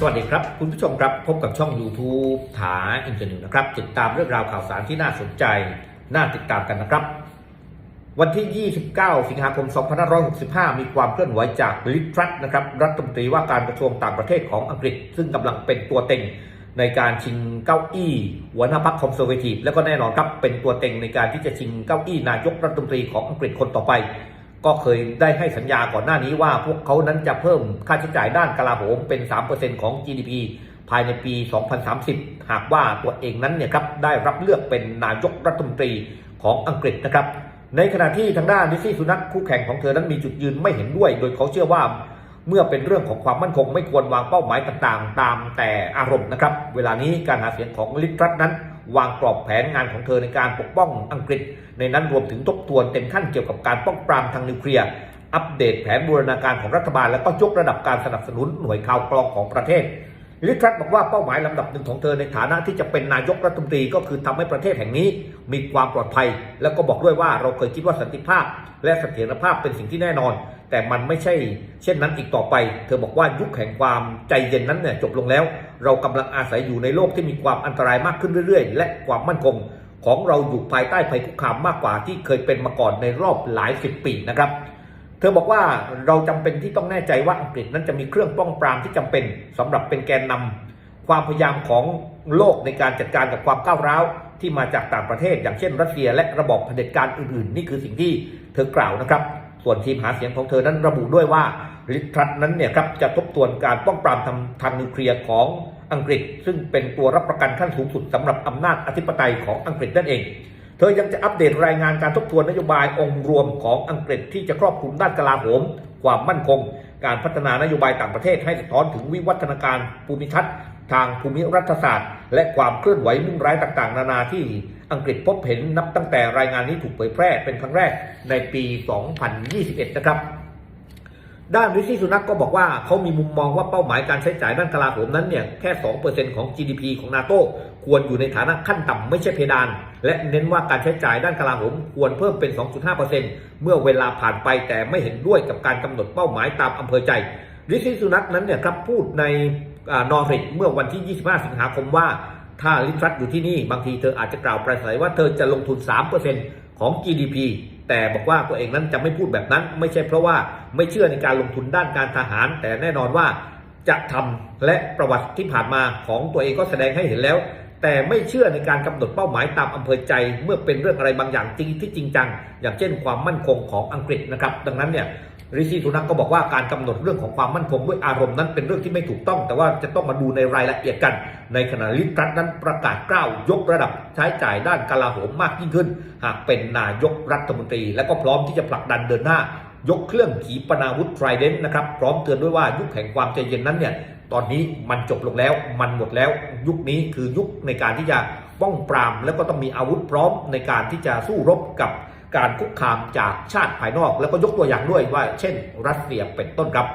สวัสดีครับ คุณผู้ชมครับ พบกับช่อง YouTube ถาอินเทอร์เน็ตนะครับ ติดตามเรื่องราวข่าวสารที่น่าสนใจ น่าติดตามกันนะครับ วันที่ 29 สิงหาคม 2565 มีความเคลื่อนไหวจากลิทรัตนะครับ รัฐมนตรีว่าการกระทรวงต่างประเทศของอังกฤษ ซึ่งกำลังเป็นตัวเต็งในการชิงเก้าอี้หัวหน้าพรรคคอนเซอร์เวทีฟและก็แน่นอนครับเป็นตัวเต็งในการที่จะชิงเก้าอี้นายกรัฐมนตรีของอังกฤษคนต่อไป ก็เคยได้ให้สัญญาก่อนหน้านี้ว่าพวกเขานั้นจะเพิ่มค่าใช้จ่ายด้านกลาโหมเป็น 3%ของ GDP ภายในปี 2030 หากว่าตัวเองนั้นเนี่ยครับได้รับเลือกเป็นนายกรัฐมนตรีของอังกฤษนะครับ ในขณะที่ทางด้านดิซี่สุนัขคู่แข่งของเธอนั้นมีจุดยืนไม่เห็นด้วย โดยเขาเชื่อว่าเมื่อเป็นเรื่องของความมั่นคงไม่ควรวางเป้าหมายต่างๆ ตามแต่อารมณ์นะครับ เวลานี้การหาเสียงของลิทรัตนั้น วางกรอบแผนงานของเธอในการปกป้องอังกฤษ ในนั้นรวมถึงทบทวนเต็มขั้นเกี่ยวกับการป้องปรามทางนิวเคลียร์อัปเดตแผนบูรณาการของรัฐบาล และก็ยกระดับการสนับสนุนหน่วยข่าวกรองของประเทศลิทรัตบอกว่าเป้าหมายลำดับหนึ่งของเธอในฐานะที่จะเป็นนายกรัฐมนตรีก็คือทำให้ประเทศแห่งนี้ มีความปลอดภัย แล้วก็บอกด้วยว่าเราเคยคิดว่าสันติภาพ และเสถียรภาพเป็นสิ่งที่แน่นอน แต่มันไม่ใช่ เช่นนั้นอีกต่อไป เธอบอกว่ายุคแห่งความใจเย็นนั้นเนี่ยจบลงแล้ว เรากำลังอาศัยอยู่ในโลกที่มีความอันตรายมากขึ้นเรื่อยๆ และความมั่นคง ของเราอยู่ภายใต้ภัยคุกคามมากกว่าที่เคยเป็นมาก่อนในรอบหลายสิบปีนะครับเธอบอกว่าเราจำเป็นที่ต้องแน่ใจว่าอังกฤษนั้นจะมีเครื่องป้องปรามที่จำเป็นสำหรับเป็นแกนนำความพยายามของโลกในการจัดการกับความก้าวร้าว ที่มาจากต่างประเทศ อย่างเช่น รัสเซียและระบอบเผด็จการอื่นๆ นี่คือสิ่งที่เธอกล่าวนะครับ ส่วนทีมหาเสียงของเธอนั้นระบุด้วยว่าลิทรัตนั้นเนี่ยครับจะทบทวนการป้องปรามทางทางนิวเคลียร์ของอังกฤษ ซึ่งเป็นตัวรับประกันขั้นสูงสุดสำหรับอำนาจอธิปไตยของอังกฤษนั่นเอง เธอยังจะอัปเดตรายงานการทบทวนนโยบายองค์รวมของอังกฤษที่จะครอบคลุมด้านกลาโหม ความมั่นคง การพัฒนานโยบายต่างประเทศให้สะท้อนถึงวิวัฒนาการภูมิทัศน์ ทางภูมิรัฐศาสตร์ และความเคลื่อนไหวมุ่งร้ายต่างๆ นานาที่อังกฤษพบเห็นนับตั้งแต่รายงานนี้ถูกเผยแพร่เป็นครั้งแรกในปี 2021 นะครับ ด้านริชี่สุนักก็บอกว่าเขามีมุมมองว่าเป้าหมายการใช้จ่ายด้านกลาโหมนั้นเนี่ยแค่ 2%ของ GDP ของนาโต้ควรอยู่ในฐานะขั้นต่ำไม่ใช่เพดาน และเน้นว่าการใช้จ่ายด้านกลาโหมควรเพิ่มเป็น 2.5%เมื่อเวลาผ่านไปแต่ไม่เห็นด้วยกับการกำหนดเป้าหมายตามอำเภอใจริชี่สุนักนั้นเนี่ยครับพูดใน นอริกเมื่อวันที่ 25 สิงหาคมว่า ถ้าลิทรัตอยู่ที่นี่บางทีเธออาจจะกล่าวประสัยว่าเธอจะลงทุน 3%ของ GDP แต่บอกว่าตัวเองนั้นจะไม่พูดแบบนั้น ไม่ใช่เพราะว่าไม่เชื่อในการลงทุนด้านการทหาร แต่แน่นอนว่าจะทำและประวัติที่ผ่านมาของตัวเองก็แสดงให้เห็นแล้ว แต่ไม่เชื่อในการกำหนดเป้าหมายตามอำเภอใจ เมื่อเป็นเรื่องอะไรบางอย่างจริงที่จริงจัง อย่างเช่นความมั่นคงของอังกฤษนะครับ ดังนั้นเนี่ยริชีทุนักก็บอกว่าการกำหนดเรื่องของความมั่นคงด้วยอารมณ์นั้นเป็นเรื่องที่ไม่ถูกต้อง แต่ว่าจะต้องมาดูในรายละเอียดกัน ในขณะลิทรัตนั้นประกาศกล้าวยกระดับใช้จ่ายด้านกลาโหมมากยิ่งขึ้น หากเป็นนายกรัฐมนตรี และก็พร้อมที่จะผลักดันเดินหน้า ยกเครื่องขีปนาวุธไทรเดนนะครับพร้อมเตือนด้วยว่ายุคแห่งความใจเย็นนั้นเนี่ย ตอนนี้มันจบลงแล้ว มันหมดแล้วยุคนี้คือยุคในการที่จะป้องปราม แล้วก็ต้องมีอาวุธพร้อมในการที่จะสู้รบกับการคุกคามจากชาติภายนอก แล้วก็ยกตัวอย่างด้วยว่า เช่น รัสเซียเป็นต้นครับ